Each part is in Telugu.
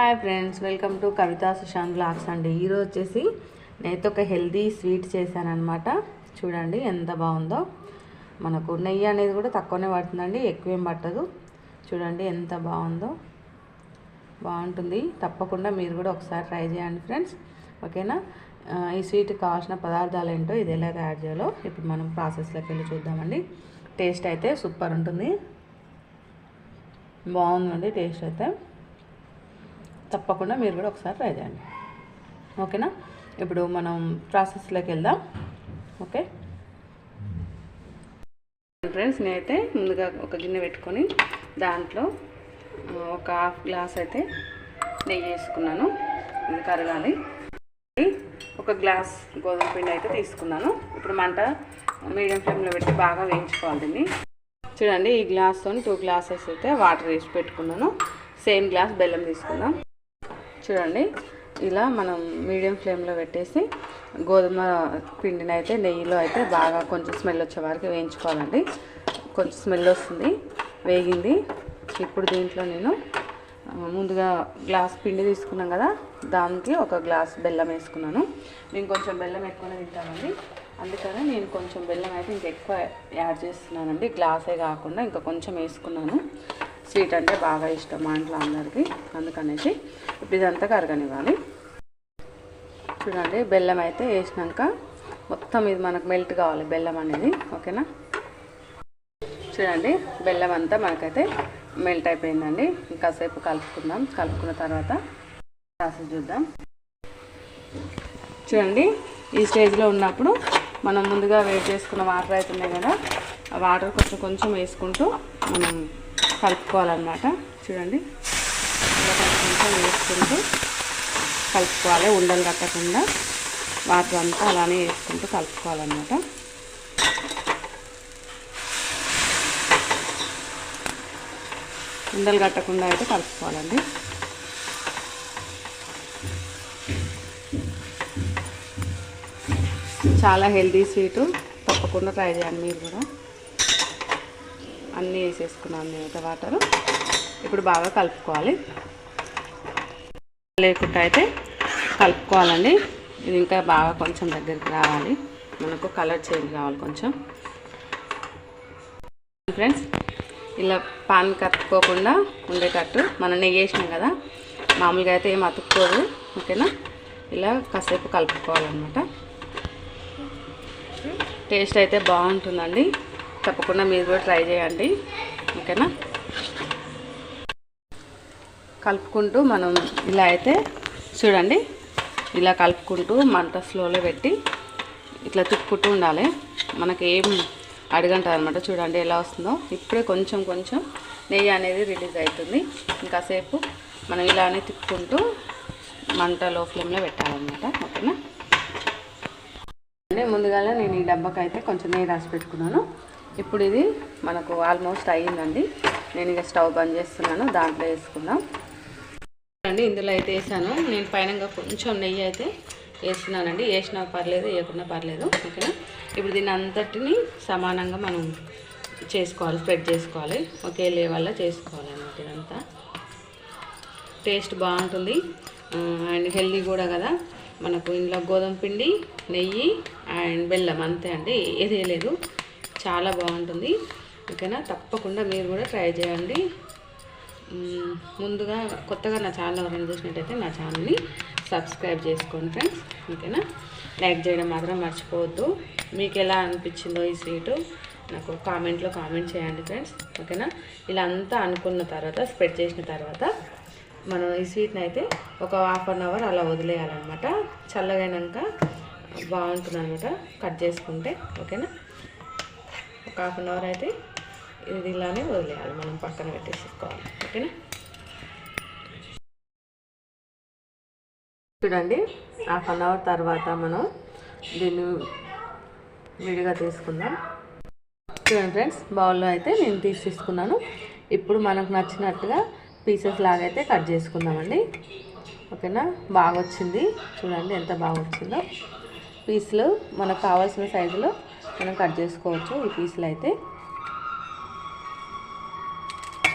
Hi friends welcome to Kavitha Sushanth blogs అండి. ఈరోజు వచ్చేసి నేనైతే ఒక హెల్దీ స్వీట్ చేశానమాట చూడండి ఎంత బాగుందో. మనకు నెయ్యి అనేది కూడా తక్కువనే పడుతుందండి ఎక్కువేం పట్టదు. చూడండి ఎంత బాగుందో. బాగుంటుంది. తప్పకుండా మీరు కూడా ఒకసారి ట్రై చేయండి ఫ్రెండ్స్. ఓకేనా? ఈ స్వీట్ కావాల్సిన పదార్థాలు ఏంటో ఇది ఎలా తయారు చేయాలో ఇప్పుడు మనం ప్రాసెస్లోకి వెళ్ళి చూద్దామండి. టేస్ట్ అయితే సూపర్ ఉంటుంది. బాగుందండి టేస్ట్ అయితే. తప్పకుండా మీరు కూడా ఒకసారి ట్రై చేయండి. ఓకేనా? ఇప్పుడు మనం ప్రాసెస్లోకి వెళ్దాం. ఓకే? ఫ్రెండ్స్ నేనైతే ముందుగా ఒక గిన్నె పెట్టుకొని దాంట్లో ఒక హాఫ్ గ్లాస్ అయితే నెయ్యి వేసుకున్నాను. ఇది కరగాలి. ఒక గ్లాస్ గోధుమ పిండి అయితే తీసుకున్నాను. ఇప్పుడు మంట మీడియం ఫ్లేమ్లో పెట్టి బాగా వేయించుకోవాలి దీన్ని. చూడండి ఈ గ్లాస్తో టూ గ్లాసెస్ అయితే వాటర్ వేసి పెట్టుకున్నాను. సేమ్ గ్లాస్ బెల్లం తీసుకుందాం. చూడండి. ఇలా మనం మీడియం ఫ్లేమ్లో పెట్టేసి గోధుమ పిండిని అయితే నెయ్యిలో అయితే బాగా కొంచెం స్మెల్ వచ్చే వరకు వేయించుకోవాలండి. కొంచెం స్మెల్ వస్తుంది వేగింది. ఇప్పుడు దీంట్లో నేను ముందుగా గ్లాస్ పిండి తీసుకున్నాం కదా దానికి ఒక గ్లాస్ బెల్లం వేసుకున్నాను. నేను కొంచెం బెల్లం ఎక్కువనే తింటానండి. అందుకనే నేను కొంచెం బెల్లం అయితే ఇంకా ఎక్కువ యాడ్ చేస్తున్నానండి. గ్లాసే కాకుండా ఇంకా కొంచెం వేసుకున్నాను. స్వీట్ అంటే బాగా ఇష్టం మా ఇంట్లో అందరికీ. అందుకనేసి ఇప్పుడు ఇదంతా కరగనివ్వాలి. చూడండి బెల్లం అయితే వేసినాక మొత్తం ఇది మనకు మెల్ట్ కావాలి బెల్లం అనేది ఓకేనా? చూడండి బెల్లం అంతా మనకైతే మెల్ట్ అయిపోయిందండి. ఇంకాసేపు కలుపుకుందాం. కలుపుకున్న తర్వాత ప్రాసెస్ చూద్దాం. చూడండి ఈ స్టేజ్లో ఉన్నప్పుడు మనం ముందుగా వేడి చేసుకున్న వాటర్ అవుతున్నాయి కదా ఆ వాటర్ కొంచెం కొంచెం వేసుకుంటూ మనం కలుపుకోవాలన్నమాట. చూడండి. కొంచెం కొంచెం వేసుకుంటూ కలుపుకోవాలి ఉండలు కట్టకుండా. వాటర్ అంతా అలానే వేసుకుంటూ కలుపుకోవాలన్నమాట. ఉండలు కట్టకుండా అయితే కలుపుకోవాలండి. చాలా హెల్దీ స్వీటు. తప్పకుండా ట్రై చేయండి మీరు కూడా. అన్నీ వేసేసుకున్నాను నేను వాటరు. ఇప్పుడు బాగా కలుపుకోవాలి. లేకుండా అయితే కలుపుకోవాలండి. ఇది ఇంకా బాగా కొంచెం దగ్గరికి రావాలి. మనకు కలర్ చేంజ్ కావాలి కొంచెం. ఫ్రెండ్స్ ఇలా పాన్ కట్టుకోకుండా ఉండేటట్టు మనం నెయ్యి వేసినాం కదా మామూలుగా అయితే ఏం అతుక్కోదు. ఓకేనా? ఇలా కాసేపు కలుపుకోవాలన్నమాట. టేస్ట్ అయితే బాగుంటుందండి. తప్పకుండా మీరు కూడా ట్రై చేయండి. ఓకేనా? కలుపుకుంటూ మనం ఇలా అయితే చూడండి ఇలా కలుపుకుంటూ మంట స్లోలో పెట్టి ఇట్లా తిప్పుకుంటూ ఉండాలి. మనకి ఏం అడగంటారు అనమాట చూడండి ఎలా వస్తుందో. ఇప్పుడే కొంచెం కొంచెం నెయ్యి అనేది రిలీజ్ అవుతుంది. ఇంకాసేపు మనం ఇలానే తిప్పుకుంటూ మంట లో ఫ్లేమ్లో పెట్టాలన్నమాట. ఓకేనా? అంటే ముందుగానే నేను ఈ డబ్బాకైతే కొంచెం నెయ్యి రాసి పెట్టుకున్నాను. ఇప్పుడు ఇది మనకు ఆల్మోస్ట్ అయ్యిందండి. నేను ఇక స్టవ్ బంద్ చేస్తున్నాను. దాంట్లో వేసుకుందాం. అండి ఇందులో అయితే వేసాను. నేను పైన కొంచెం నెయ్యి అయితే వేస్తున్నానండి. వేసినా పర్లేదు వేయకుండా పర్లేదు ఓకేనా? ఇప్పుడు దీన్ని అంతటిని సమానంగా మనం చేసుకోవాలి స్ప్రెడ్ చేసుకోవాలి. ఒకే లెవెల్లో చేసుకోవాలి అన్నమాట ఇదంతా. టేస్ట్ బాగుంటుంది. అండ్ హెల్దీ కూడా కదా. మనకు ఇందులో గోధుమ పిండి నెయ్యి అండ్ బెల్లం అంతే అండి. ఏది లేదు చాలా బాగుంటుంది. ఓకేనా? తప్పకుండా మీరు కూడా ట్రై చేయండి. ముందుగా కొత్తగా నా ఛానల్ ఎవరైనా చూసినట్టయితే నా ఛానల్ని సబ్స్క్రైబ్ చేసుకోండి ఫ్రెండ్స్ ఓకేనా? లైక్ చేయడం మాత్రం మర్చిపోవద్దు. మీకు ఎలా అనిపించిందో ఈ స్వీటు నాకు కామెంట్లో కామెంట్ చేయండి ఫ్రెండ్స్ ఓకేనా? ఇలా అంతా అనుకున్న తర్వాత స్ప్రెడ్ చేసిన తర్వాత మనం ఈ స్వీట్ని అయితే ఒక హాఫ్ అన్ అవర్ అలా వదిలేయాలన్నమాట. చల్లగైనాక బాగుంటుంది అనమాట కట్ చేసుకుంటే ఓకేనా? ఒక హాఫ్ అన్ అవర్ అయితే ఇది ఇలానే వదిలేయాలి మనం పక్కన పెట్టేసుకోవాలి ఓకేనా? చూడండి హాఫ్ అన్ అవర్ తర్వాత మనం దీన్ని విడిగా తీసుకుందాం. చూడండి ఫ్రెండ్స్ బౌల్లో అయితే నేను తీసి తీసుకున్నాను ఇప్పుడు మనకు నచ్చినట్టుగా పీసెస్ లాగా అయితే కట్ చేసుకుందామండి. ఓకేనా? బాగా వచ్చింది చూడండి ఎంత బాగా వచ్చిందో పీసులు మనకు కావాల్సిన సైజులో మనం కట్ చేసుకోవచ్చు ఈ పీసులు అయితే.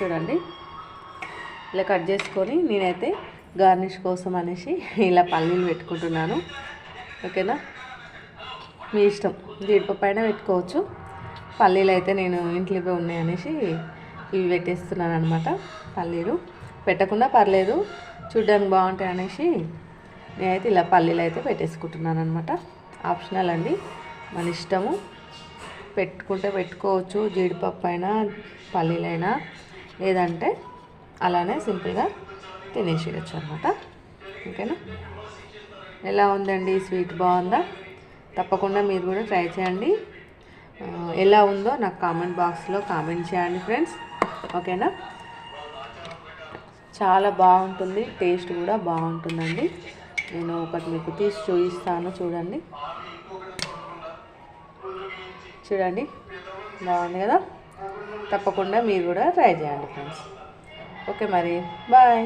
చూడండి. ఇలా కట్ చేసుకొని నేనైతే గార్నిష్ కోసం అనేసి ఇలా పల్లీలు పెట్టుకుంటున్నాను. ఓకేనా? మీ ఇష్టం. జీడిపప్పు అయినా పెట్టుకోవచ్చు. పల్లీలు అయితే నేను ఇంట్లో ఉన్నాయి అనేసి ఇవి పెట్టేస్తున్నాను అనమాట పల్లీలు. పెట్టకుండా పర్లేదు. చూడ్డానికి బాగుంటాయి అనేసి నేనైతే ఇలా పల్లీలు అయితే పెట్టేసుకుంటున్నాను అనమాట ఆప్షనల్ అండి. మన ఇష్టము. పెట్టుకుంటే పెట్టుకోవచ్చు. జీడిపప్పు అయినా పల్లీలైనా. లేదంటే అలానే సింపుల్గా తినేసేయచ్చు అనమాట ఓకేనా? ఎలా ఉందండి? స్వీట్ బాగుందా? తప్పకుండా మీరు కూడా ట్రై చేయండి. ఎలా ఉందో నాకు కామెంట్ బాక్స్లో కామెంట్ చేయండి ఫ్రెండ్స్. ఓకేనా? చాలా బాగుంటుంది. టేస్ట్ కూడా బాగుంటుందండి. నేను ఒకటి మీకు తీసి చూపిస్తాను చూడండి. చూడండి. బాగుంది కదా? తప్పకుండా మీరు కూడా ట్రై చేయండి ఫ్రెండ్స్. ఓకే మరి బాయ్.